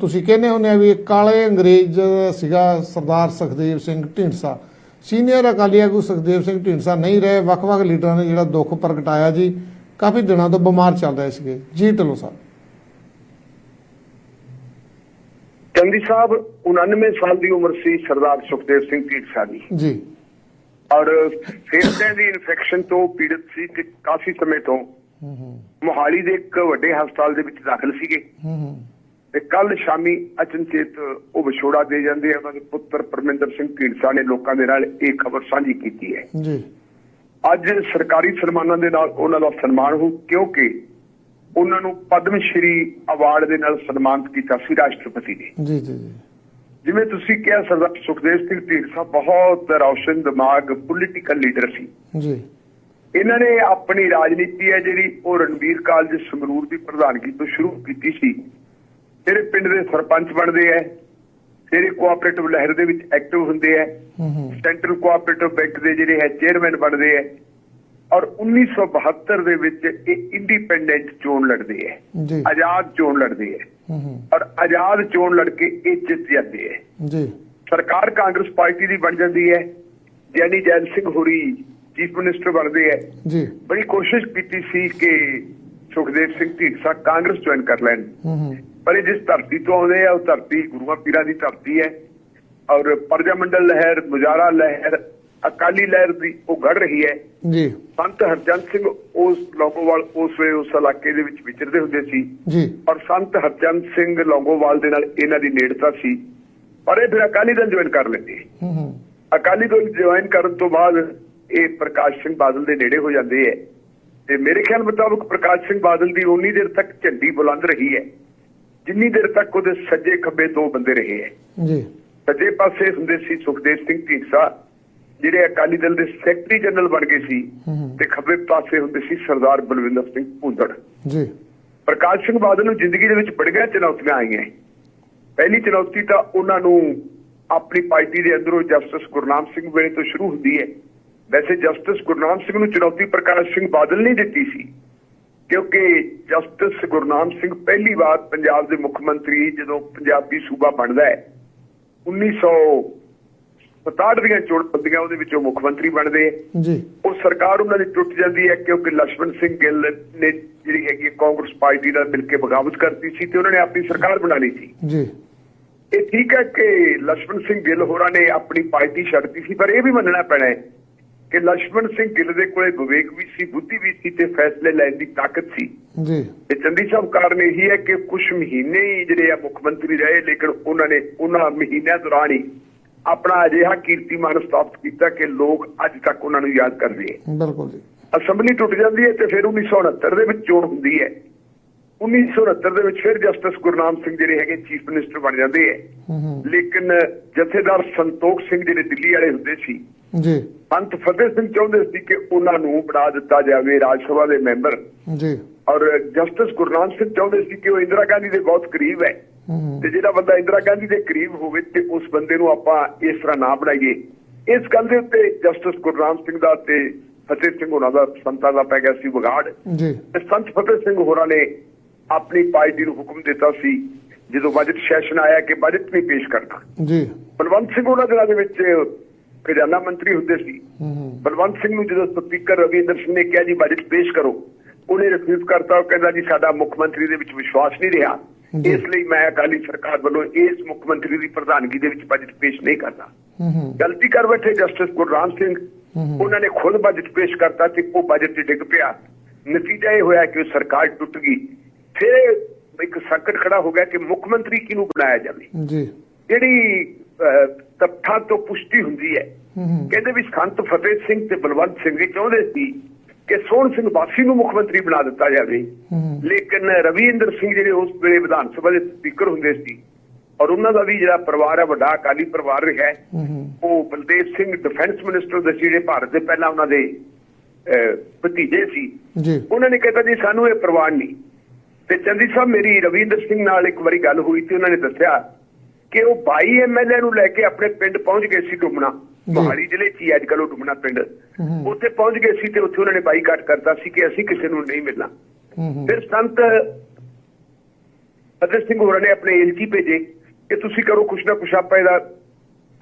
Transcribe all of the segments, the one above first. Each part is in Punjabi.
ਤੁਸੀਂ ਕਹਿੰਦੇ ਹੁੰਦੇ ਆ ਵੀ ਕਾਲੇ ਅੰਗਰੇਜ਼ ਸੀਗਾ ਸਰਦਾਰ ਸੁਖਦੇਵ ਸਿੰਘ ਢੀਂਡਸਾ। ਸੀਨੀਅਰ ਅਕਾਲੀ ਆਗੂ ਸੁਖਦੇਵ ਸਿੰਘ ਢੀਂਡਸਾ ਨਹੀਂ ਰਹੇ ਵੱਖ-ਵੱਖ ਲੀਡਰਾਂ ਨੇ ਜਿਹੜਾ ਦੁੱਖ ਪ੍ਰਗਟਾਇਆ ਜੀ ਕਾਫੀ ਦਿਨਾਂ ਤੋਂ ਬਿਮਾਰ ਚੱਲ ਰਹੇ ਸੀਗੇ। ਜੀ ਢਿੱਲੋਂ ਸਾਹਿਬ। ਚੰਦੀ ਸਾਹਿਬ 99 ਸਾਲ ਦੀ ਉਮਰ ਸੀ ਸਰਦਾਰ ਸੁਖਦੇਵ ਸਿੰਘ ਢੀਂਡਸਾ ਦੀ। ਜੀ। ਔਰ ਫੇਫੜਿਆਂ ਦੀ ਇਨਫੈਕਸ਼ਨ ਤੋਂ ਪੀੜਤ ਸੀ ਤੇ ਕਾਫੀ ਸਮੇਂ ਤੋਂ ਹੂੰ ਹੂੰ। ਮੋਹਾਲੀ ਦੇ ਇੱਕ ਵੱਡੇ ਹਸਪਤਾਲ ਦੇ ਵਿੱਚ ਦਾਖਲ ਸੀਗੇ। ਹੂੰ ਹੂੰ। ਤੇ ਕੱਲ ਸ਼ਾਮੀ ਅਚਨਚੇਤ ਉਹ ਵਿਛੋੜਾ ਦੇ ਜਾਂਦੇ ਆ। ਉਹਨਾਂ ਦੇ ਪੁੱਤਰ ਪਰਮਿੰਦਰ ਸਿੰਘ ਢੀਂਡਸਾ ਨੇ ਲੋਕਾਂ ਦੇ ਨਾਲ ਇਹ ਖਬਰ ਸਾਂਝੀ ਕੀਤੀ ਹੈ। ਜੀ। ਅੱਜ ਸਰਕਾਰੀ ਸਨਮਾਨਾਂ ਦੇ ਨਾਲ ਉਹਨਾਂ ਦਾ ਸਨਮਾਨ ਹੋ ਕਿਉਂਕਿ ਉਹਨਾਂ ਨੂੰ ਪਦਮ ਸ਼੍ਰੀ ਅਵਾਰਡ ਦੇ ਨਾਲ ਸਨਮਾਨਿਤ ਕੀਤਾ ਸੀ ਰਾਸ਼ਟਰਪਤੀ ਨੇ। ਜੀ ਜੀ ਜੀ। ਜਿਵੇਂ ਤੁਸੀਂ ਕਿਹਾ ਸਰਦਾਰ ਸੁਖਦੇਵ ਸਿੰਘ ਢੀਂਡਸਾ ਬਹੁਤ ਰੌਸ਼ਨ ਦਿਮਾਗ ਪੋਲੀਟੀਕਲ ਲੀਡਰ ਸੀ। ਜੀ। ਇਹਨਾਂ ਨੇ ਆਪਣੀ ਰਾਜਨੀਤੀ ਹੈ ਜਿਹੜੀ ਉਹ ਰਣਵੀਰ ਕਾਲਜ ਸੰਗਰੂਰ ਦੀ ਪ੍ਰਧਾਨਗੀ ਤੋਂ ਸ਼ੁਰੂ ਕੀਤੀ ਸੀ। ਜਿਹੜੇ ਪਿੰਡ ਦੇ ਸਰਪੰਚ ਬਣਦੇ ਐ ਜਿਹੜੇ ਕੋਆਪਰੇਟਿਵ ਲਹਿਰ ਦੇ ਵਿੱਚ ਐਕਟਿਵ ਹੁੰਦੇ ਐ। ਸੈਂਟਰਲ ਕੋਆਪਰੇਟਿਵ ਬੈਂਕ ਦੇ ਜਿਹੜੇ ਹੈ ਚੇਅਰਮੈਨ ਬਣਦੇ ਐ ਔਰ 1972 ਦੇ ਵਿੱਚ ਇਹ ਇੰਡੀਪੈਂਡੈਂਟ ਚੋਣ ਲੜਦੇ ਐ। ਆਜ਼ਾਦ ਚੋਣ ਲੜਦੇ ਐ। ਔਰ ਆਜ਼ਾਦ ਚੋਣ ਲੜ ਕੇ ਇਹ ਜਿੱਤ ਜਾਂਦੇ ਐ। ਜੀ। ਸਰਕਾਰ ਕਾਂਗਰਸ ਪਾਰਟੀ ਦੀ ਬਣ ਜਾਂਦੀ ਹੈ ਜੈਨੀ ਜੈਲ ਸਿੰਘ ਹੋਰੀ ਚੀਫ ਮਿਨਿਸਟਰ ਬਣਦੇ ਐ। ਜੀ। ਬੜੀ ਕੋਸ਼ਿਸ਼ ਕੀਤੀ ਸੀ ਕਿ ਸੁਖਦੇਵ ਸਿੰਘ ਢੀਂਡਸਾ ਕਾਂਗਰਸ ਜੁਆਇਨ ਕਰ ਲੈਣ। ਪਰ ਇਹ ਜਿਸ ਧਰਤੀ ਤੋਂ ਆਉਂਦੇ ਆ ਉਹ ਧਰਤੀ ਗੁਰੂਆਂ ਪੀਰਾਂ ਦੀ ਧਰਤੀ ਹੈ। ਔਰ ਪਰਜਾ ਮੰਡਲ ਲਹਿਰ ਮੁਜਾਰਾ ਲਹਿਰ ਅਕਾਲੀ ਲਹਿਰ ਦੀ ਉਹ ਗੜ ਰਹੀ ਹੈ। ਜੀ। ਸੰਤ ਹਰਚੰਦ ਸਿੰਘ ਉਸ ਲੌਂਗੋਵਾਲ ਉਸ ਵੇਲੇ ਉਸ ਇਲਾਕੇ ਦੇ ਵਿੱਚ ਵਿਚਰਦੇ ਹੁੰਦੇ ਸੀ। ਜੀ। ਔਰ ਸੰਤ ਹਰਚੰਦ ਸਿੰਘ ਲੌਂਗੋਵਾਲ ਦੇ ਨਾਲ ਇਹਨਾਂ ਦੀ ਨੇੜਤਾ ਸੀ। ਪਰ ਇਹ ਫਿਰ ਅਕਾਲੀ ਦਲ ਜੁਆਇਨ ਕਰ ਲੈਂਦੇ। ਹੂੰ ਹੂੰ। ਅਕਾਲੀ ਦਲ ਜੁਆਇਨ ਕਰਨ ਤੋਂ ਬਾਅਦ ਇਹ ਪ੍ਰਕਾਸ਼ ਸਿੰਘ ਬਾਦਲ ਦੇ ਨੇੜੇ ਹੋ ਜਾਂਦੇ ਹੈ। ਤੇ ਮੇਰੇ ਖਿਆਲ ਮੁਤਾਬਕ ਪ੍ਰਕਾਸ਼ ਸਿੰਘ ਬਾਦਲ ਦੀ ਉਨੀ ਦੇਰ ਤੱਕ ਝੰਡੀ ਬੁਲੰਦ ਰਹੀ ਹੈ। ਜਿੰਨੀ ਦੇਰ ਤੱਕ ਉਹਦੇ ਸੱਜੇ ਖੱਬੇ ਦੋ ਬੰਦੇ ਰਹੇ ਹੈ ਜੀ। ਸੱਜੇ ਪਾਸੇ ਹੁੰਦੇ ਸੀ ਸੁਖਦੇਵ ਸਿੰਘ ਢੀਂਡਸਾ ਜਿਹੜੇ ਅਕਾਲੀ ਦਲ ਦੇ ਸੈਕਟਰੀ ਜਨਰਲ ਬਣ ਗਏ ਸੀ ਤੇ ਖੱਬੇ ਪਾਸੇ ਹੁੰਦੇ ਸੀ ਸਰਦਾਰ ਬਲਵਿੰਦਰ ਸਿੰਘ ਭੂੰਦੜ। ਜੀ। ਪ੍ਰਕਾਸ਼ ਸਿੰਘ ਬਾਦਲ ਨੂੰ ਜ਼ਿੰਦਗੀ ਦੇ ਵਿੱਚ ਬੜੀਆਂ ਚੁਣੌਤੀਆਂ ਆਈਆਂ ਪਹਿਲੀ ਚੁਣੌਤੀ ਤਾਂ ਉਹਨਾਂ ਨੂੰ ਆਪਣੀ ਪਾਰਟੀ ਦੇ ਅੰਦਰੋਂ ਜਸਟਿਸ ਗੁਰਨਾਮ ਸਿੰਘ ਵੇਲੇ ਤੋਂ ਸ਼ੁਰੂ ਹੁੰਦੀ ਹੈ ਵੈਸੇ ਜਸਟਿਸ ਗੁਰਨਾਮ ਸਿੰਘ ਨੂੰ ਚੁਣੌਤੀ ਪ੍ਰਕਾਸ਼ ਸਿੰਘ ਬਾਦਲ ਨੇ ਦਿੱਤੀ ਸੀ। ਕਿਉਂਕਿ ਜਸਟਿਸ ਗੁਰਨਾਮ ਸਿੰਘ ਪਹਿਲੀ ਵਾਰ ਪੰਜਾਬ ਦੇ ਮੁੱਖ ਮੰਤਰੀ ਜਦੋਂ ਪੰਜਾਬੀ ਸੂਬਾ ਬਣਦਾ ਹੈ 1967 ਦੀਆਂ ਚੋਣ ਬੰਦੀਆਂ ਉਹਦੇ ਵਿੱਚੋਂ ਮੁੱਖ ਮੰਤਰੀ ਬਣਦੇ ਜੀ। ਉਹ ਸਰਕਾਰ ਉਹਨਾਂ ਦੀ ਟੁੱਟ ਜਾਂਦੀ ਹੈ ਕਿਉਂਕਿ ਲక్ష్మణ ਸਿੰਘ ਗਿੱਲ ਨੇ ਜਿਹੜੀ ਹੈਗੀ ਕਾਂਗਰਸ ਪਾਰਟੀ ਦਾ ਮਿਲ ਕੇ ਬਗਾਵਤ ਕਰਤੀ ਸੀ ਤੇ ਉਹਨਾਂ ਨੇ ਆਪਣੀ ਸਰਕਾਰ ਬਣਾ ਲਈ ਸੀ। ਇਹ ਠੀਕ ਹੈ ਕਿ ਲక్ష్మణ ਸਿੰਘ ਗਿੱਲ ਹੋਰਾਂ ਨੇ ਆਪਣੀ ਪਾਰਟੀ ਛੱਡਤੀ ਸੀ ਪਰ ਇਹ ਵੀ ਮੰਨਣਾ ਪੈਣਾ ਹੈ ਕਿ ਲక్ష్మణ ਸਿੰਘ ਗਿੱਲ ਦੇ ਕੋਲੇ ਵਿਵੇਕ ਵੀ ਸੀ ਬੁੱਧੀ ਵੀ ਸੀ ਤੇ ਫੈਸਲੇ ਲੈਣ ਦੀ ਤਾਕਤ ਸੀ। ਜੀ। ਤੇ ਚੰਦੀ ਸਾਹਿਬ ਕਾਰਨ ਇਹ ਹੈ ਕਿ ਕੁਝ ਮਹੀਨੇ ਹੀ ਜਿਹੜੇ ਆ ਮੁੱਖ ਮੰਤਰੀ ਰਹੇ ਲੇਕਿਨ ਉਹਨਾਂ ਨੇ ਉਹਨਾਂ ਮਹੀਨਿਆਂ ਦੌਰਾਨ ਹੀ ਆਪਣਾ ਅਜਿਹਾ ਕੀਰਤੀਮਾਨ ਸਥਾਪਿਤ ਕੀਤਾ ਕਿ ਲੋਕ ਅੱਜ ਤੱਕ ਉਹਨਾਂ ਨੂੰ ਯਾਦ ਕਰਦੇ ਹੈ ਬਿਲਕੁਲ ਜੀ। ਅਸੈਂਬਲੀ ਟੁੱਟ ਜਾਂਦੀ ਹੈ ਤੇ ਫਿਰ 1969 ਦੇ ਵਿੱਚ ਚੋਣ ਹੁੰਦੀ ਹੈ। 1969 ਦੇ ਵਿੱਚ ਫਿਰ ਜਸਟਿਸ ਗੁਰਨਾਮ ਸਿੰਘ ਜਿਹੜੇ ਹੈਗੇ ਚੀਫ ਮਿਨਿਸਟਰ ਬਣ ਜਾਂਦੇ ਐ ਲੇਕਿਨ ਜਥੇਦਾਰ ਸੰਤੋਖ ਸਿੰਘ ਜਿਹੜੇ ਦਿੱਲੀ ਵਾਲੇ ਹੁੰਦੇ ਸੀ ਜੀ। ਪੰਤ ਫਤਿਹ ਸਿੰਘ ਚਾਹੁੰਦੇ ਸੀ ਕਿ ਉਹਨਾਂ ਨੂੰ ਬਣਾ ਦਿੱਤਾ ਜਾਵੇ ਰਾਜ ਸਭਾ ਦੇ ਮੈਂਬਰ। ਜੀ। ਔਰ ਜਸਟਿਸ ਗੁਰਨਾਮ ਸਿੰਘ ਚਾਹੁੰਦੇ ਸੀ ਕਿ ਉਹ ਇੰਦਰਾ ਗਾਂਧੀ ਦੇ ਬਹੁਤ ਕਰੀਬ ਹੂੰ। ਤੇ ਜਿਹੜਾ ਬੰਦਾ ਇੰਦਰਾ ਗਾਂਧੀ ਦੇ ਕਰੀਬ ਹੋਵੇ ਤੇ ਉਸ ਬੰਦੇ ਨੂੰ ਆਪਾਂ ਇਸ ਤਰ੍ਹਾਂ ਨਾ ਬਣਾਈਏ। ਇਸ ਗੱਲ ਦੇ ਉੱਤੇ ਜਸਟਿਸ ਗੁਰਨਾਮ ਸਿੰਘ ਦਾ ਤੇ ਫਤਿਹ ਸਿੰਘ ਹੋਰਾਂ ਦਾ ਸੰਤਾਂ ਦਾ ਪੈ ਗਿਆ ਸੀ ਵਿਗਾੜ। ਜੀ। ਤੇ ਸੰਤ ਫਤਿਹ ਸਿੰਘ ਹੋਰਾਂ ਨੇ ਆਪਣੀ ਪਾਰਟੀ ਨੂੰ ਹੁਕਮ ਦਿੱਤਾ ਸੀ ਜਦੋਂ ਬਜਟ ਸੈਸ਼ਨ ਆਇਆ ਕਿ ਬਜਟ ਨਹੀਂ ਪੇਸ਼ ਕਰਨਾ। ਜੀ। ਬਲਵੰਤ ਸਿੰਘ ਉਹਨਾਂ ਦਿਨਾਂ ਦੇ ਵਿੱਚ ਖਜ਼ਾਨਾ ਮੰਤਰੀ ਹੁੰਦੇ ਸੀ। ਬਲਵੰਤ ਸਿੰਘ ਨੂੰ ਜਦੋਂ ਸਪੀਕਰ ਰਵਿੰਦਰ ਸਿੰਘ ਨੇ ਕਿਹਾ ਜੀ ਬਜਟ ਪੇਸ਼ ਕਰੋ। ਉਹਨੇ ਰਿਫਿਊਜ਼ ਕਰਤਾ। ਉਹ ਕਹਿੰਦਾ ਜੀ ਸਾਡਾ ਮੁੱਖ ਮੰਤਰੀ ਦੇ ਵਿੱਚ ਵਿਸ਼ਵਾਸ ਨਹੀਂ ਰਿਹਾ। ਇਸ ਲਈ ਮੈਂ ਅਕਾਲੀ ਸਰਕਾਰ ਵੱਲੋਂ ਇਸ ਮੁੱਖ ਮੰਤਰੀ ਦੀ ਪ੍ਰਧਾਨਗੀ ਦੇ ਵਿੱਚ ਬਜਟ ਪੇਸ਼ ਨਹੀਂ ਕਰਦਾ। ਗਲਤੀ ਕਰ ਬੈਠੇ ਜਸਟਿਸ ਗੁਰਰਾਮ ਸਿੰਘ। ਉਹਨਾਂ ਨੇ ਖੁਦ ਬਜਟ ਪੇਸ਼ ਕਰਤਾ ਤੇ ਉਹ ਬਜਟ ਡਿੱਗ ਪਿਆ। ਨਤੀਜਾ ਇਹ ਹੋਇਆ ਕਿ ਉਹ ਸਰਕਾਰ ਟੁੱਟ ਗਈ। ਫਿਰ ਇੱਕ ਸੰਕਟ ਖੜਾ ਹੋ ਗਿਆ ਕਿ ਮੁੱਖ ਮੰਤਰੀ ਕਿਹਨੂੰ ਬਣਾਇਆ ਜਾਵੇ? ਜੀ। ਜਿਹੜੀ ਤੱਥਾਂ ਤੋਂ ਪੁਸ਼ਟੀ ਹੁੰਦੀ ਹੈ। ਕਹਿੰਦੇ ਵੀ ਸੰਤ ਫਤਿਹ ਸਿੰਘ ਤੇ ਬਲਵੰਤ ਸਿੰਘ ਇਹ ਚਾਹੁੰਦੇ ਸੀ ਕਿ ਸੋਹਣ ਸਿੰਘ ਬਾਸੀ ਨੂੰ ਮੁੱਖ ਮੰਤਰੀ ਬਣਾ ਦਿੱਤਾ ਜਾਵੇ। ਲੇਕਿਨ ਰਵਿੰਦਰ ਸਿੰਘ ਜਿਹੜੇ ਉਸ ਵੇਲੇ ਵਿਧਾਨ ਸਭਾ ਦੇ ਸਪੀਕਰ ਹੁੰਦੇ ਸੀ ਔਰ ਉਹਨਾਂ ਦਾ ਵੀ ਜਿਹੜਾ ਪਰਿਵਾਰ ਹੈ ਵੱਡਾ ਅਕਾਲੀ ਪਰਿਵਾਰ ਰਿਹਾ ਉਹ ਬਲਦੇਵ ਸਿੰਘ ਡਿਫੈਂਸ ਮਿਨਿਸਟਰ ਦੇ ਜਿਹੜੇ ਭਾਰਤ ਦੇ ਪਹਿਲਾਂ ਉਹਨਾਂ ਦੇ ਭਤੀਜੇ ਸੀ। ਉਹਨਾਂ ਨੇ ਕਹਿਤਾ ਜੀ ਸਾਨੂੰ ਇਹ ਪ੍ਰਵਾਨ ਨਹੀਂ। ਤੇ ਚੰਦੀ ਸਾਹਿਬ ਮੇਰੀ ਰਵਿੰਦਰ ਸਿੰਘ ਨਾਲ ਇੱਕ ਵਾਰੀ ਗੱਲ ਹੋਈ ਤੇ ਉਹਨਾਂ ਨੇ ਦੱਸਿਆ ਕਿ ਉਹ 22 ਐਮਐਲਏ ਨੂੰ ਲੈ ਕੇ ਆਪਣੇ ਪਿੰਡ ਪਹੁੰਚ ਗਏ ਸੀ ਡੁਮਣਾ। ਜੀ। ਮੋਹਾਲੀ ਜ਼ਿਲ੍ਹੇ 'ਚ ਹੀ ਅੱਜ ਕੱਲ੍ਹ ਉਹ ਡੁਮਣਾ ਪਿੰਡ। ਉੱਥੇ ਪਹੁੰਚ ਗਏ ਸੀ ਤੇ ਉੱਥੇ ਉਹਨਾਂ ਨੇ ਬਾਈਕਾਟ ਕਰਤਾ ਸੀ ਕਿ ਅਸੀਂ ਕਿਸੇ ਨੂੰ ਨਹੀਂ ਮਿਲਣਾ। ਫਿਰ ਸੰਤ ਫਤਿਹ ਸਿੰਘ ਹੋਰਾਂ ਨੇ ਆਪਣੇ ਏਲਚੀ ਭੇਜੇ ਕਿ ਤੁਸੀਂ ਕਰੋ ਕੁਛ ਨਾ ਕੁਛ ਆਪਾਂ ਇਹਦਾ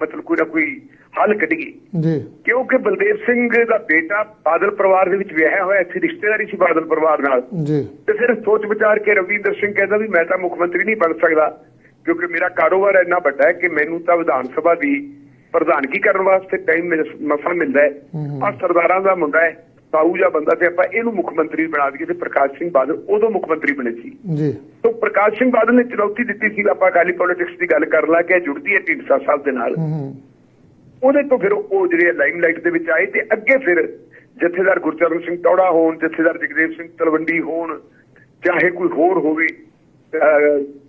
ਮਤਲਬ ਕੋਈ ਨਾ ਕੋਈ ਹੱਲ ਕੱਢੀਏ। ਜੀ। ਕਿਉਂਕਿ ਬਲਦੇਵ ਸਿੰਘ ਦਾ ਬੇਟਾ ਬਾਦਲ ਪਰਿਵਾਰ ਦੇ ਵਿੱਚ ਵਿਆਹਿਆ ਹੋਇਆ ਸੀ ਰਿਸ਼ਤੇਦਾਰੀ ਸੀ ਬਾਦਲ ਪਰਿਵਾਰ ਨਾਲ। ਜੀ। ਤੇ ਫਿਰ ਸੋਚ ਵਿਚਾਰ ਕੇ ਰਵਿੰਦਰ ਸਿੰਘ ਕਹਿੰਦਾ ਵੀ ਮੈਂ ਤਾਂ ਮੁੱਖ ਮੰਤਰੀ ਨਹੀਂ ਬਣ ਸਕਦਾ। ਕਿਉਂਕਿ ਮੇਰਾ ਕਾਰੋਬਾਰ ਇੰਨਾ ਵੱਡਾ ਹੈ ਕਿ ਮੈਨੂੰ ਤਾਂ ਵਿਧਾਨ ਸਭਾ ਦੀ ਪ੍ਰਧਾਨਗੀ ਕਰਨ ਵਾਸਤੇ ਟਾਈਮ ਮਸਾ ਮਿਲਦਾ ਹੈ। ਆ ਸਰਦਾਰਾਂ ਦਾ ਮੁੰਡਾ ਹੈ ਸਾਊ ਜਿਹਾ ਬੰਦਾ ਤੇ ਆਪਾਂ ਇਹਨੂੰ ਮੁੱਖ ਮੰਤਰੀ ਬਣਾ ਦਈਏ ਤੇ ਪ੍ਰਕਾਸ਼ ਸਿੰਘ ਬਾਦਲ ਉਦੋਂ ਮੁੱਖ ਮੰਤਰੀ ਬਣੇ ਸੀ। ਜੀ। ਤੋਂ ਪ੍ਰਕਾਸ਼ ਸਿੰਘ ਬਾਦਲ ਨੇ ਚੁਣੌਤੀ ਦਿੱਤੀ ਸੀ ਆਪਾਂ ਅਕਾਲੀ ਪੋਲਿਟਿਕਸ ਦੀ ਗੱਲ ਕਰ ਲਾ ਕਿ ਜੁੜਦੀ ਹੈ ਢੀਂਡਸਾ ਸਾਹਿਬ ਦੇ ਨਾਲ। ਉਹਦੇ ਤੋਂ ਫਿਰ ਉਹ ਜਿਹੜੇ ਲਾਈਮਲਾਈਟ ਦੇ ਵਿੱਚ ਆਏ ਤੇ ਅੱਗੇ ਫਿਰ ਜਥੇਦਾਰ ਗੁਰਚਰਨ ਸਿੰਘ ਟੌੜਾ ਹੋਣ ਜਥੇਦਾਰ ਜਗਦੇਵ ਸਿੰਘ ਤਲਵੰਡੀ ਹੋਣ ਚਾਹੇ ਕੋਈ ਹੋਰ ਹੋਵੇ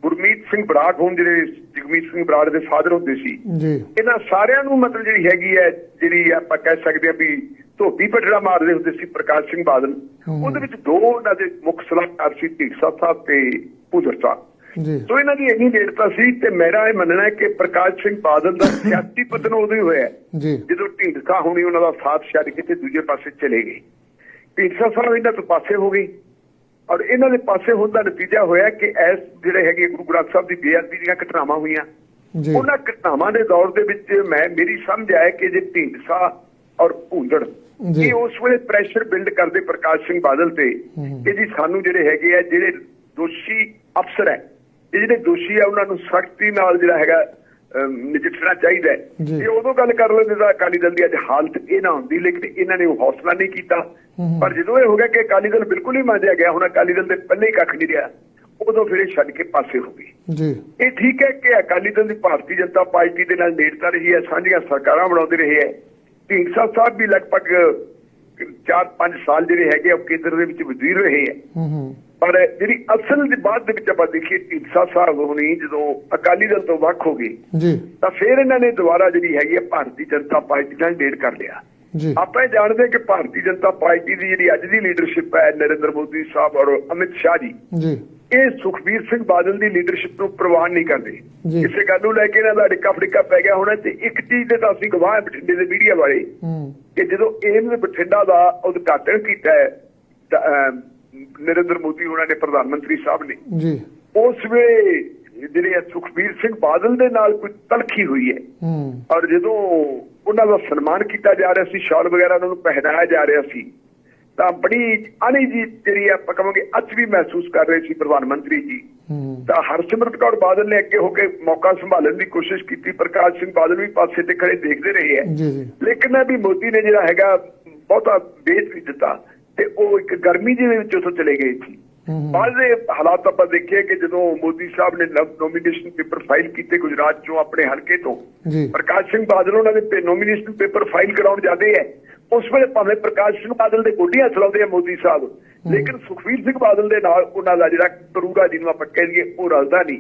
ਗੁਰਮੀਤ ਸਿੰਘ ਬਰਾੜ ਹੋਣ ਜਿਹੜੇ ਜਗਮੀਤ ਸਿੰਘ ਬਰਾੜ ਦੇ ਫਾਦਰ ਹੁੰਦੇ ਸੀ। ਜੀ। ਇਹਨਾਂ ਸਾਰਿਆਂ ਨੂੰ ਮਤਲਬ ਜਿਹੜੀ ਹੈਗੀ ਹੈ ਜਿਹੜੀ ਆਪਾਂ ਕਹਿ ਸਕਦੇ ਆ ਵੀ ਧੋਤੀ ਪਟੜਾ ਮਾਰਦੇ ਹੁੰਦੇ ਸੀ ਪ੍ਰਕਾਸ਼ ਸਿੰਘ ਬਾਦਲ। ਉਹਦੇ ਵਿੱਚ ਦੋ ਉਹਨਾਂ ਦੇ ਮੁੱਖ ਸਲਾਹਕਾਰ ਸੀ ਢੀਂਡਸਾ ਸਾਹਿਬ ਤੇ ਭੁਜਰ ਸਾਹਿਬ। ਜੀ। ਸੋ ਇਹਨਾਂ ਦੀ ਇੰਨੀ ਨੇੜਤਾ ਸੀ ਤੇ ਮੇਰਾ ਇਹ ਮੰਨਣਾ ਹੈ ਕਿ ਪ੍ਰਕਾਸ਼ ਸਿੰਘ ਬਾਦਲ ਦਾ ਸਿਆਸੀ ਪਤਨ ਉਦੋਂ ਹੀ ਹੋਇਆ। ਜਦੋਂ ਢੀਂਡਸਾ ਹੋਣੀ ਉਹਨਾਂ ਦਾ ਸਾਥ ਛੱਡ ਕੇ ਤੇ ਦੂਜੇ ਪਾਸੇ ਚਲੇ ਗਏ। ਢੀਂਡਸਾ ਸਾਹਿਬ ਇਹਨਾਂ ਤੋਂ ਪਾਸੇ ਹੋ ਗਈ ਔਰ ਇਹਨਾਂ ਦੇ ਪਾਸੇ ਹੋਣ ਦਾ ਨਤੀਜਾ ਹੋਇਆ ਕਿ ਐਸ ਜਿਹੜੇ ਹੈਗੇ ਗੁਰੂ ਗ੍ਰੰਥ ਸਾਹਿਬ ਦੀ ਬੇਅਦਬੀ ਦੀਆਂ ਘਟਨਾਵਾਂ ਹੋਈਆਂ ਉਹਨਾਂ ਘਟਨਾਵਾਂ ਦੇ ਦੌਰ ਦੇ ਵਿੱਚ ਮੈਂ ਮੇਰੀ ਸਮਝ ਆਇਆ ਕਿ ਜੇ ਢੀਂਡਸਾ ਔਰ ਭੂੰਦੜ। ਇਹ ਉਸ ਵੇਲੇ ਪ੍ਰੈਸ਼ਰ ਬਿਲਡ ਕਰਦੇ ਪ੍ਰਕਾਸ਼ ਸਿੰਘ ਬਾਦਲ ਤੇ। ਕਿ ਜੀ ਸਾਨੂੰ ਜਿਹੜੇ ਹੈਗੇ ਆ ਜਿਹੜੇ ਦੋਸ਼ੀ ਅਫਸਰ ਹੈ ਇਹ ਜਿਹੜੇ ਦੋਸ਼ੀ ਆ ਉਹਨਾਂ ਨੂੰ ਸਖਤੀ ਨਾਲ ਜਿਹੜਾ ਹੈਗਾ ਨਜਿੱਠਣਾ ਚਾਹੀਦਾ। ਇਹ ਉਦੋਂ ਗੱਲ ਕਰ ਲੈਂਦੇ ਤਾਂ ਅਕਾਲੀ ਦਲ ਦੀ ਅੱਜ ਹਾਲਤ ਇਹ ਨਾ ਹੁੰਦੀ ਲੇਕਿਨ ਇਹਨਾਂ ਨੇ ਉਹ ਹੌਸਲਾ ਨਹੀਂ ਕੀਤਾ। ਪਰ ਜਦੋਂ ਇਹ ਹੋ ਗਿਆ ਕਿ ਅਕਾਲੀ ਦਲ ਬਿਲਕੁਲ ਹੀ ਮੰਨਿਆ ਗਿਆ ਹੁਣ ਅਕਾਲੀ ਦਲ ਦੇ ਪੱਲੇ ਹੀ ਕੱਖ ਨਹੀਂ ਰਿਹਾ ਉਦੋਂ ਫਿਰ ਇਹ ਛੱਡ ਕੇ ਪਾਸੇ ਹੋ ਗਈ ਜੀ। ਇਹ ਠੀਕ ਹੈ ਕਿ ਅਕਾਲੀ ਦਲ ਦੀ ਭਾਰਤੀ ਜਨਤਾ ਪਾਰਟੀ ਦੇ ਨਾਲ ਨੇੜਤਾ ਰਹੀ ਹੈ ਸਾਂਝੀਆਂ ਸਰਕਾਰਾਂ ਬਣਾਉਂਦੇ ਰਹੇ ਹੈ। ਢੀਂਡਸਾ ਸਾਹਿਬ ਵੀ ਲਗਭਗ 4-5 ਸਾਲ ਜਿਹੜੇ ਹੈਗੇ ਉਹ ਕੇਂਦਰ ਦੇ ਵਿੱਚ ਵਜ਼ੀਰ ਰਹੇ ਹੈ। ਹੂੰ ਹੂੰ। ਪਰ ਜਿਹੜੀ ਅਸਲ ਦੀ ਬਾਤ ਦੇ ਵਿੱਚ ਆਪਾਂ ਦੇਖੀਏ ਢੀਂਡਸਾ ਸਾਹਿਬ ਹੋਣੀ ਜਦੋਂ ਅਕਾਲੀ ਦਲ ਤੋਂ ਵੱਖ ਹੋ ਗਏ ਜੀ। ਤਾਂ ਫਿਰ ਇਹਨਾਂ ਨੇ ਦੁਬਾਰਾ ਜਿਹੜੀ ਹੈਗੀ ਹੈ ਭਾਰਤੀ ਜਨਤਾ ਪਾਰਟੀ ਨਾਲ ਨੇੜ ਕਰ ਲਿਆ। ਜੀ। ਆਪਾਂ ਇਹ ਜਾਣਦੇ ਕਿ ਭਾਰਤੀ ਜਨਤਾ ਪਾਰਟੀ ਦੀ ਜਿਹੜੀ ਅੱਜ ਦੀ ਲੀਡਰਸ਼ਿਪ ਹੈ ਨਰਿੰਦਰ ਮੋਦੀ ਸਾਹਿਬ ਔਰ ਅਮਿਤ ਸ਼ਾਹ ਜੀ ਜੀ। ਇਹ ਸੁਖਬੀਰ ਸਿੰਘ ਬਾਦਲ ਦੀ ਲੀਡਰਸ਼ਿਪ ਨੂੰ ਪ੍ਰਵਾਨ ਨਹੀਂ ਕਰਦੇ। ਕਿਸੇ ਗੱਲ ਨੂੰ ਲੈ ਕੇ ਇਹਨਾਂ ਦਾ ਡਿੱਕਾ ਫੜਿੱਕਾ ਪੈ ਗਿਆ ਹੋਣਾ ਤੇ ਇੱਕ ਚੀਜ਼ ਦੇ ਤਾਂ ਅਸੀਂ ਗਵਾਹ ਹਾਂ ਬਠਿੰਡੇ ਦੇ ਮੀਡੀਆ ਵਾਲੇ ਹੂੰ। ਕਿ ਜਦੋਂ ਏਮਜ਼ ਬਠਿੰਡਾ ਦਾ ਉਦਘਾਟਨ ਕੀਤਾ ਨਰਿੰਦਰ ਮੋਦੀ ਉਹਨਾਂ ਨੇ ਪ੍ਰਧਾਨ ਮੰਤਰੀ ਸਾਹਿਬ ਨੇ। ਜੀ। ਉਸ ਵੇਲੇ ਜਿਹੜੇ ਸੁਖਬੀਰ ਸਿੰਘ ਬਾਦਲ ਦੇ ਨਾਲ ਕੋਈ ਤਲਖੀ ਹੋਈ ਹੈ। ਹੂੰ। ਔਰ ਜਦੋਂ ਉਹਨਾਂ ਦਾ ਸਨਮਾਨ ਕੀਤਾ ਜਾ ਰਿਹਾ ਸੀ ਸ਼ਾਲ ਵਗੈਰਾ ਉਹਨਾਂ ਨੂੰ ਪਹਿਨਾਇਆ ਜਾ ਰਿਹਾ ਸੀ ਤਾਂ ਬੜੀ ਅਣੀ ਜੀ ਜਿਹੜੀ ਆਪਾਂ ਕਹਾਂਗੇ ਅੱਜ ਵੀ ਮਹਿਸੂਸ ਕਰ ਰਹੇ ਸੀ ਪ੍ਰਧਾਨ ਮੰਤਰੀ ਜੀ। ਤਾਂ ਹਰਸਿਮਰਤ ਕੌਰ ਬਾਦਲ ਨੇ ਅੱਗੇ ਹੋ ਕੇ ਮੌਕਾ ਸੰਭਾਲਣ ਦੀ ਕੋਸ਼ਿਸ਼ ਕੀਤੀ। ਪ੍ਰਕਾਸ਼ ਸਿੰਘ ਬਾਦਲ ਵੀ ਪਾਸੇ ਤੇ ਖੜੇ ਦੇਖਦੇ ਰਹੇ ਹੈ। ਜੀ ਜੀ। ਲੇਕਿਨ ਇਹ ਵੀ ਮੋਦੀ ਨੇ ਜਿਹੜਾ ਹੈਗਾ ਬਹੁਤਾ ਵੇਚ ਵੀ ਦਿੱਤਾ। ਤੇ ਉਹ ਇੱਕ ਗਰਮੀ ਦੇ ਵਿੱਚ ਉੱਥੋਂ ਚਲੇ ਗਏ ਸੀ। ਬਾਅਦ ਦੇ ਹਾਲਾਤ ਆਪਾਂ ਦੇਖਿਆ ਕਿ ਜਦੋਂ ਮੋਦੀ ਸਾਹਿਬ ਨੇ ਨੋਮੀਨੇਸ਼ਨ ਪੇਪਰ ਫਾਈਲ ਕੀਤੇ ਗੁਜਰਾਤ ਚੋਂ ਆਪਣੇ ਹਲਕੇ ਤੋਂ ਪ੍ਰਕਾਸ਼ ਸਿੰਘ ਬਾਦਲ ਉਹਨਾਂ ਦੇ ਨੋਮੀਨੇਸ਼ਨ ਪੇਪਰ ਫਾਈਲ ਕਰਾਉਣ ਜਾਂਦੇ ਹੈ ਉਸ ਵੇਲੇ ਭਾਵੇਂ ਪ੍ਰਕਾਸ਼ ਸਿੰਘ ਬਾਦਲ ਦੇ ਗੋਡੀਆਂ ਚਲਾਉਂਦੇ ਆ ਮੋਦੀ ਸਾਹਿਬ ਲੇਕਿਨ ਸੁਖਵੀਰ ਸਿੰਘ ਬਾਦਲ ਦੇ ਨਾਲ ਉਹਨਾਂ ਦਾ ਜਿਹੜਾ ਕਰੂਗਾ ਜਿਹਨੂੰ ਆਪਾਂ ਕਹਿ ਦਈਏ ਉਹ ਰਲਦਾ ਨਹੀਂ।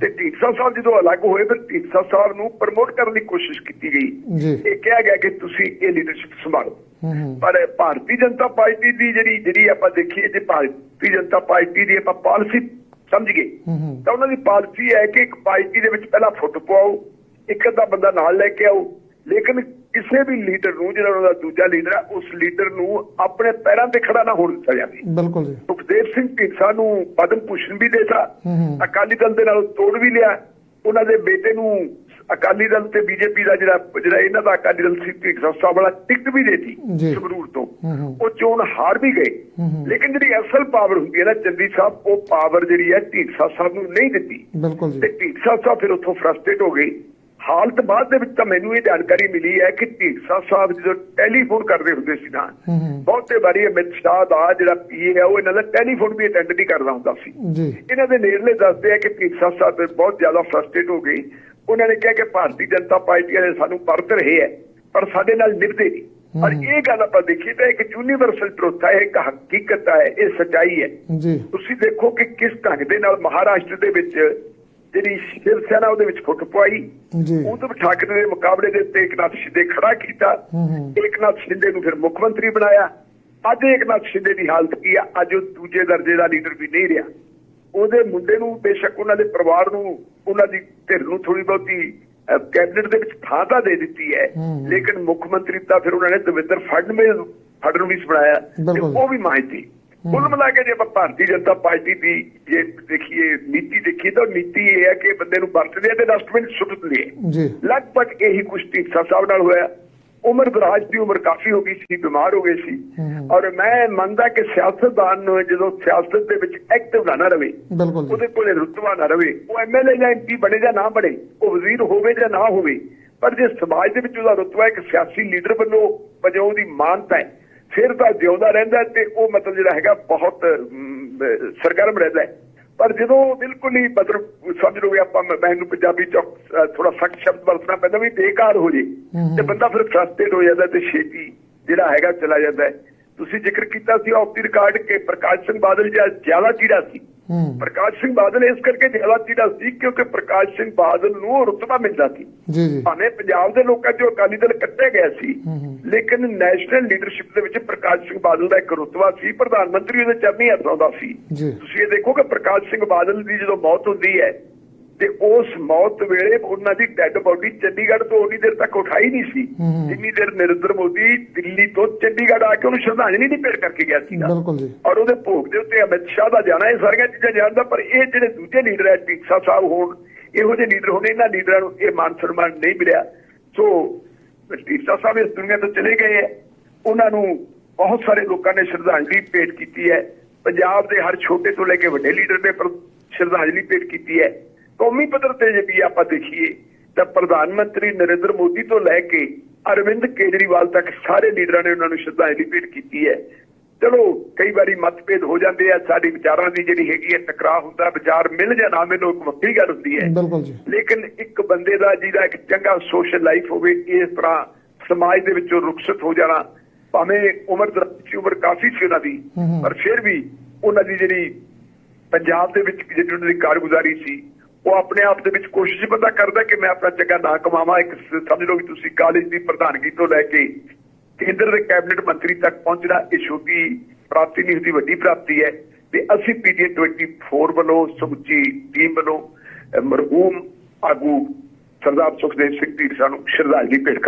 ਤੇ ਢੀਂਡਸਾ ਸਾਹਿਬ ਜਦੋਂ ਅਲੱਗ ਹੋਏ ਫਿਰ ਢੀਂਡਸਾ ਸਾਹਿਬ ਨੂੰ ਪ੍ਰਮੋਟ ਕਰਨ ਦੀ ਕੋਸ਼ਿਸ਼ ਕੀਤੀ ਗਈ। ਇਹ ਕਿਹਾ ਗਿਆ ਕਿ ਤੁਸੀਂ ਇਹ ਲੀਡਰਸ਼ਿਪ ਸੰਭਾਲੋ। ਪਰ ਭਾਰਤੀ ਜਨਤਾ ਪਾਰਟੀ ਦੀ ਜਿਹੜੀ ਜਿਹੜੀ ਆਪਾਂ ਦੇਖੀਏ ਜੇ ਭਾਰਤੀ ਜਨਤਾ ਪਾਰਟੀ ਦੀ ਆਪਾਂ ਪਾਲਿਸੀ ਸਮਝ ਗਏ ਤਾਂ ਉਹਨਾਂ ਦੀ ਪਾਲਿਸੀ ਹੈ ਕਿ ਇੱਕ ਪਾਰਟੀ ਦੇ ਵਿੱਚ ਪਹਿਲਾਂ ਫੁੱਟ ਪਵਾਓ ਇੱਕ ਅੱਧਾ ਬੰਦਾ ਨਾਲ ਲੈ ਕੇ ਆਓ ਲੇਕਿਨ ਕਿਸੇ ਵੀ ਲੀਡਰ ਨੂੰ ਜਿਹੜਾ ਉਹਨਾਂ ਦਾ ਦੂਜਾ ਲੀਡਰ ਹੈ ਉਸ ਲੀਡਰ ਨੂੰ ਆਪਣੇ ਪੈਰਾਂ ਤੇ ਖੜਾ ਨਾ ਹੋਣ ਦਿੱਤਾ ਜਾਵੇ। ਬਿਲਕੁਲ ਜੀ। ਸੁਖਦੇਵ ਸਿੰਘ ਢੀਂਡਸਾ ਨੂੰ ਪਦਮ ਭੂਸ਼ਣ ਵੀ ਦੇਤਾ ਅਕਾਲੀ ਦਲ ਦੇ ਨਾਲ ਤੋੜ ਵੀ ਲਿਆ। ਉਹਨਾਂ ਦੇ ਬੇਟੇ ਨੂੰ ਅਕਾਲੀ ਦਲ ਤੇ ਬੀਜੇਪੀ ਦਾ ਜਿਹੜਾ ਜਿਹੜਾ ਇਹਨਾਂ ਦਾ ਅਕਾਲੀ ਦਲ ਸੀ ਢੀਂਡਸਾ ਸਾਹਿਬ ਵਾਲਾ ਟਿਕਟ ਵੀ ਦੇਤੀ। ਸੰਗਰੂਰ ਤੋਂ। ਉਹ ਚੋਣ ਹਾਰ ਵੀ ਗਏ। ਲੇਕਿਨ ਜਿਹੜੀ ਅਸਲ ਪਾਵਰ ਹੁੰਦੀ ਹੈ ਨਾ ਚੰਦੀ ਸਾਹਿਬ ਉਹ ਪਾਵਰ ਜਿਹੜੀ ਹੈ ਢੀਂਡਸਾ ਸਾਹਿਬ ਨੂੰ ਨਹੀਂ ਦਿੱਤੀ। ਬਿਲਕੁਲ ਤੇ ਜੀ ਢੀਂਡਸਾ ਸਾਹਿਬ ਫਿਰ ਉੱਥੋਂ ਫਰਸਟ੍ਰੇਟ ਹੋ ਗਏ। ਹਾਲਤ ਬਾਅਦ ਦੇ ਵਿੱਚ ਤਾਂ ਮੈਨੂੰ ਇਹ ਜਾਣਕਾਰੀ ਮਿਲੀ ਹੈ ਕਿ ਢੀਂਡਸਾ ਸਾਹਿਬ ਜਦੋਂ ਟੈਲੀਫੋਨ ਕਰਦੇ ਹੁੰਦੇ ਸੀ ਨਾ ਬਹੁਤੇ ਵਾਰੀ ਅਮਿਤ ਸ਼ਾਹ ਦਾ ਜਿਹੜਾ ਪੀਏ ਹੈ ਉਹ ਇਹਨਾਂ ਦਾ ਟੈਲੀਫੋਨ ਵੀ ਅਟੈਂਡ ਨਹੀਂ ਕਰਦਾ ਹੁੰਦਾ ਸੀ। ਇਹਨਾਂ ਦੇ ਨੇੜਲੇ ਦੱਸਦੇ ਆ ਕਿ ਢੀਂਡਸਾ ਸਾਹਿਬ ਬਹੁਤ ਜ਼ਿਆਦਾ ਫਰਸਟ੍ਰੇਟ ਹੋ ਗਈ ਉਹਨਾਂ ਨੇ ਕਿਹਾ ਕਿ ਭਾਰਤੀ ਜਨਤਾ ਪਾਰਟੀ ਵਾਲੇ ਸਾਨੂੰ ਪਰਤ ਰਹੇ ਹੈ ਪਰ ਸਾਡੇ ਨਾਲ ਨਿਭਦੇ ਨਹੀਂ। ਪਰ ਇਹ ਗੱਲ ਆਪਾਂ ਦੇਖੀਏ ਤਾਂ ਇੱਕ ਯੂਨੀਵਰਸਲ ਟਰੁੱਥ ਹੈ ਇੱਕ ਹਕੀਕਤ ਹੈ ਇਹ ਸਚਾਈ ਹੈ। ਜੀ। ਤੁਸੀਂ ਦੇਖੋ ਕਿ ਕਿਸ ਢੰਗ ਦੇ ਨਾਲ ਮਹਾਰਾਸ਼ਟਰ ਦੇ ਵਿੱਚ ਜਿਹੜੀ ਸ਼ਿਵ ਸੈਨਾ ਉਹਦੇ ਵਿੱਚ ਫੁੱਟ ਪਵਾਈ। ਜੀ। ਉਧਮ ਠਾਕਰੇ ਦੇ ਮੁਕਾਬਲੇ ਦੇ ਉੱਤੇ ਏਕਨਾਥ ਸ਼ਿੰਦੇ ਖੜਾ ਕੀਤਾ। ਏਕਨਾਥ ਸ਼ਿੰਦੇ ਨੂੰ ਫਿਰ ਮੁੱਖ ਮੰਤਰੀ ਬਣਾਇਆ। ਅੱਜ ਏਕਨਾਥ ਸ਼ਿੰਦੇ ਦੀ ਹਾਲਤ ਕੀ ਆ? ਅੱਜ ਉਹ ਦੂਜੇ ਦਰਜੇ ਦਾ ਲੀਡਰ ਵੀ ਨਹੀਂ ਰਿਹਾ। ਉਹਦੇ ਮੁੰਡੇ ਨੂੰ ਬੇਸ਼ੱਕ ਉਹਨਾਂ ਦੇ ਪਰਿਵਾਰ ਨੂੰ ਉਹਨਾਂ ਦੀ ਧਿਰ ਨੂੰ ਥੋੜੀ ਬਹੁਤੀ ਕੈਬਨਿਟ ਦੇ ਵਿੱਚ ਥਾਂ ਤਾਂ ਦੇ ਦਿੱਤੀ ਹੈ। ਲੇਕਿਨ ਮੁੱਖ ਮੰਤਰੀ ਤਾਂ ਫਿਰ ਉਹਨਾਂ ਨੇ ਦਵਿੰਦਰ ਫਡਨਵੀਸ ਫਡਨਵੀਸ ਬਣਾਇਆ। ਤੇ। ਉਹ ਵੀ ਮਾਹਿਤੀ। ਕੁੱਲ ਮਿਲਾ ਕੇ ਜੇ ਆਪਾਂ ਭਾਰਤੀ ਜਨਤਾ ਪਾਰਟੀ ਦੀ ਜੇ ਦੇਖੀਏ ਨੀਤੀ ਦੇਖੀਏ ਤਾਂ ਨੀਤੀ ਇਹ ਹੈ ਕਿ ਬੰਦੇ ਨੂੰ ਵਰਤਦੇ ਆ ਤੇ ਡਸਟਬਿਨ ਸੁੱਟ ਦਿੰਦੇ ਲਗਭਗ ਇਹੀ ਕੁਛ ਢੀਂਡਸਾ ਸਾਹਿਬ ਨਾਲ ਹੋਇਆ। ਉਮਰ ਦਰਾਜ ਦੀ ਉਮਰ ਕਾਫੀ ਹੋ ਗਈ ਸੀ ਬਿਮਾਰ ਹੋ ਗਏ ਸੀ। ਔਰ ਮੈਂ ਮੰਨਦਾ ਕਿ ਸਿਆਸਤਦਾਨ ਨੂੰ ਜਦੋਂ ਸਿਆਸਤ ਦੇ ਵਿੱਚ ਐਕਟਿਵ ਨਾ ਰਵੇ ਉਹਦੇ ਕੋਲੇ ਰੁਤਬਾ ਨਾ ਰਵੇ ਉਹ ਐਮਐਲਏ ਜਾਂ ਐਮਪੀ ਬਣੇ ਜਾਂ ਨਾ ਬਣੇ ਉਹ ਵਜ਼ੀਰ ਹੋਵੇ ਜਾਂ ਨਾ ਹੋਵੇ ਪਰ ਜੇ ਸਮਾਜ ਦੇ ਵਿੱਚ ਉਹਦਾ ਰੁਤਬਾ ਇੱਕ ਸਿਆਸੀ ਲੀਡਰ ਵੱਲੋਂ ਵਜੋਂ ਉਹਦੀ ਮਾਨਤਾ ਹੈ ਫਿਰ ਤਾਂ ਜਿਉਂਦਾ ਰਹਿੰਦਾ ਤੇ ਉਹ ਮਤਲਬ ਜਿਹੜਾ ਹੈਗਾ ਬਹੁਤ ਸਰਗਰਮ ਰਹਿੰਦਾ ਪਰ ਜਦੋਂ ਬਿਲਕੁਲ ਹੀ ਮਤਲਬ ਸਮਝ ਲਓਗੇ ਆਪਾਂ ਮੈਂ- ਮੈਨੂੰ ਪੰਜਾਬੀ ਚ ਥੋੜਾ ਸਖਤ ਸ਼ਬਦ ਵਰਤਣਾ ਪੈਂਦਾ ਵੀ ਬੇਕਾਰ ਹੋ ਜੇ। ਤੇ ਬੰਦਾ ਫਿਰ ਫਰਸਟ੍ਰੇਟ ਹੋ ਜਾਂਦਾ ਤੇ ਛੇਤੀ ਜਿਹੜਾ ਹੈਗਾ ਚਲਾ ਜਾਂਦਾ ਤੁਸੀਂ ਜ਼ਿਕਰ ਕੀਤਾ ਸੀ ਆਫ ਦੀ ਰਿਕਾਰਡ ਕਿ ਪ੍ਰਕਾਸ਼ ਸਿੰਘ ਬਾਦਲ ਜਿਹੜਾ ਜ਼ਿਆਦਾ ਚੀੜਾ ਸੀ। ਪ੍ਰਕਾਸ਼ ਸਿੰਘ ਬਾਦਲ ਇਸ ਕਰਕੇ ਜ਼ਿਆਦਾ ਚੀੜਾ ਸੀ ਕਿਉਂਕਿ ਪ੍ਰਕਾਸ਼ ਸਿੰਘ ਬਾਦਲ ਨੂੰ ਰੁਤਬਾ ਮਿਲਦਾ ਸੀ। ਜੀ ਜੀ। ਭਾਵੇਂ ਪੰਜਾਬ ਦੇ ਲੋਕਾਂ 'ਚੋਂ ਅਕਾਲੀ ਦਲ ਕੱਟਿਆ ਗਿਆ ਸੀ। ਲੇਕਿਨ ਨੈਸ਼ਨਲ ਲੀਡਰਸ਼ਿਪ ਦੇ ਵਿੱਚ ਪ੍ਰਕਾਸ਼ ਸਿੰਘ ਬਾਦਲ ਦਾ ਇੱਕ ਰੁਤਬਾ ਸੀ ਪ੍ਰਧਾਨ ਮੰਤਰੀ ਉਹਦੇ ਚਰਨੀ ਹੱਥ ਸੀ। ਤੁਸੀਂ ਇਹ ਦੇਖੋ ਕਿ ਪ੍ਰਕਾਸ਼ ਸਿੰਘ ਬਾਦਲ ਦੀ ਜਦੋਂ ਮੌਤ ਹੁੰਦੀ ਹੈ ਤੇ ਉਸ ਮੌਤ ਵੇਲੇ ਉਹਨਾਂ ਦੀ ਡੈੱਡ ਬੋਡੀ ਚੰਡੀਗੜ੍ਹ ਤੋਂ ਉਨੀ ਦੇਰ ਤੱਕ ਉਠਾਈ ਨਹੀਂ ਸੀ। ਜਿੰਨੀ ਦੇਰ ਨਰਿੰਦਰ ਮੋਦੀ ਦਿੱਲੀ ਤੋਂ ਚੰਡੀਗੜ੍ਹ ਆ ਕੇ ਉਹਨੂੰ ਸ਼ਰਧਾਂਜਲੀ ਨਹੀਂ ਭੇਟ ਕਰਕੇ ਗਿਆ ਸੀਗਾ। ਬਿਲਕੁਲ ਜੀ। ਔਰ ਉਹਦੇ ਭੋਗ ਦੇ ਉੱਤੇ ਅਮਿਤ ਸ਼ਾਹ ਦਾ ਜਾਣਾ ਇਹ ਸਾਰੀਆਂ ਚੀਜ਼ਾਂ ਜਾਣਦਾ ਪਰ ਇਹ ਜਿਹੜੇ ਦੂਜੇ ਲੀਡਰ ਹੈ ਟੀਕਸਾ ਸਾਹਿਬ ਹੋਣ ਇਹੋ ਜਿਹੇ ਲੀਡਰ ਹੋਣ ਇਹਨਾਂ ਲੀਡਰਾਂ ਨੂੰ ਇਹ ਮਾਨ ਸਨਮਾਨ ਨਹੀਂ ਮਿਲਿਆ। ਸੋ ਟੀਕਸਾ ਸਾਹਿਬ ਇਸ ਦੁਨੀਆ ਤੋਂ ਚਲੇ ਗਏ ਉਹਨਾਂ ਨੂੰ ਬਹੁਤ ਸਾਰੇ ਲੋਕਾਂ ਨੇ ਸ਼ਰਧਾਂਜਲੀ ਭੇਟ ਕੀਤੀ ਹੈ। ਪੰਜਾਬ ਦੇ ਹਰ ਛੋਟੇ ਤੋਂ ਲੈ ਕੇ ਵੱਡੇ ਲੀਡਰ ਨੇ ਸ਼ਰਧਾਂਜਲੀ ਭੇਟ ਕੀਤੀ ਹੈ। ਕੌਮੀ ਪੱਧਰ ਤੇ ਜੇ ਵੀ ਆਪਾਂ ਦੇਖੀਏ ਤਾਂ ਪ੍ਰਧਾਨ ਮੰਤਰੀ ਨਰਿੰਦਰ ਮੋਦੀ ਤੋਂ ਲੈ ਕੇ ਅਰਵਿੰਦ ਕੇਜਰੀਵਾਲ ਤੱਕ ਸਾਰੇ ਲੀਡਰਾਂ ਨੇ ਉਹਨਾਂ ਨੂੰ ਸ਼ਰਧਾਂਜਲੀ ਭੇਟ ਕੀਤੀ ਹੈ। ਚਲੋ ਕਈ ਵਾਰੀ ਮਤਭੇਦ ਹੋ ਜਾਂਦੇ ਆ ਸਾਡੀ ਵਿਚਾਰਾਂ ਦੀ ਜਿਹੜੀ ਹੈਗੀ ਹੈ ਟਕਰਾਅ ਹੁੰਦਾ ਵਿਚਾਰ ਮਿਲ ਜਾਂ ਨਾ ਮਿਲੋ ਇੱਕ ਵੱਖਰੀ ਗੱਲ ਹੁੰਦੀ ਹੈ। ਬਿਲਕੁਲ ਜੀ। ਲੇਕਿਨ ਇੱਕ ਬੰਦੇ ਦਾ ਜਿਹਦਾ ਇੱਕ ਚੰਗਾ ਸੋਸ਼ਲ ਲਾਈਫ ਹੋਵੇ ਇਸ ਤਰ੍ਹਾਂ ਸਮਾਜ ਦੇ ਵਿੱਚੋਂ ਰੁਖਸਤ ਹੋ ਜਾਣਾ ਭਾਵੇਂ ਉਮਰ ਦਰਾਜ਼ ਦੀ ਉਮਰ ਕਾਫੀ ਸੀ ਉਹਨਾਂ ਦੀ। ਪਰ ਫਿਰ ਵੀ ਉਹਨਾਂ ਦੀ ਜਿਹੜੀ ਪੰਜਾਬ ਦੇ ਵਿੱਚ ਜਿਹੜੀ ਉਹਨਾਂ ਦੀ ਕਾਰਗੁਜ਼ਾਰੀ ਸੀ ਉਹ ਆਪਣੇ ਆਪ ਦੇ ਵਿੱਚ ਕੋਸ਼ਿਸ਼ ਪਤਾ ਕਰਦਾ ਕਿ ਮੈਂ ਆਪਣਾ ਚੰਗਾ ਨਾਂ ਕਮਾਵਾਂ। ਇੱਕ ਸਮਝ ਲਓ ਕਿ ਤੁਸੀਂ ਕਾਲਜ ਦੀ ਪ੍ਰਧਾਨਗੀ ਤੋਂ ਲੈ ਕੇ ਕੇਂਦਰ ਦੇ ਕੈਬਨਿਟ ਮੰਤਰੀ ਤੱਕ ਪਹੁੰਚਣਾ, ਇਹ ਛੋਟੀ ਪ੍ਰਾਪਤੀ ਨਹੀਂ ਹੁੰਦੀ, ਵੱਡੀ ਪ੍ਰਾਪਤੀ ਹੈ। ਤੇ ਅਸੀਂ ਪੀਟੀ 24 ਵੱਲੋਂ, ਸਮੁੱਚੀ ਟੀਮ ਵੱਲੋਂ ਮਰਹੂਮ ਆਗੂ ਸਰਦਾਰ ਸੁਖਦੇਵ ਸਿੰਘ ਢੀਂਡਸਾ ਨੂੰ ਸ਼ਰਧਾਂਜਲੀ ਭੇਟ ਕਰ